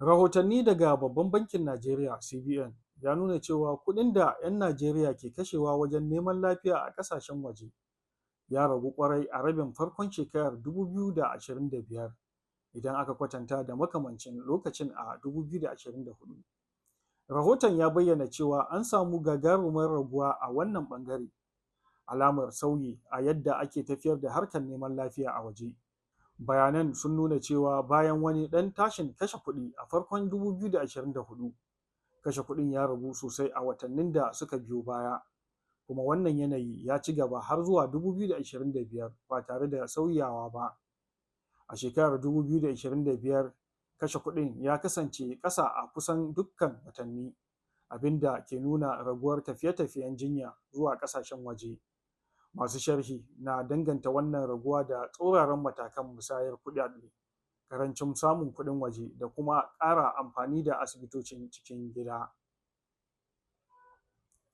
Rahotanni daga Babban Bankin Najeriya (CBN) ya nuna cewa kuɗin da 'yan Najeriya ke kashewa wajen neman lafiya a ƙasashen waje ya ragu ƙwarai a rabin farkon shekarar 2025 idan aka kwatanta da makamancin lokacin a 2024. Rahoton ya bayyana cewa an samu gagarumar raguwa a wannan ɓangare, alamar sauyi a yadda ake tafiyar da harkar neman lafiya a waje. Bayanan sun nuna cewa bayan wani ɗan tashin kashe kuɗi a farkon 2024, kashe kuɗin ya ragu sosai a watannin da suka biyo baya, kuma wannan yanayi ya ci gaba har zuwa 2025 ba tare da sauyawa ba. A shekarar 2025, kashe kuɗin ya kasance ƙasa a kusan dukkan watanni, abin da ke nuna raguwar tafiye-tafiyen jinya zuwa ƙasashen waje. Masu sharhi na danganta wannan raguwa da tsauraran matakan musayar kuɗaɗe, ƙarancin samun kuɗin waje da kuma ƙara amfani da asibitocin cikin gida.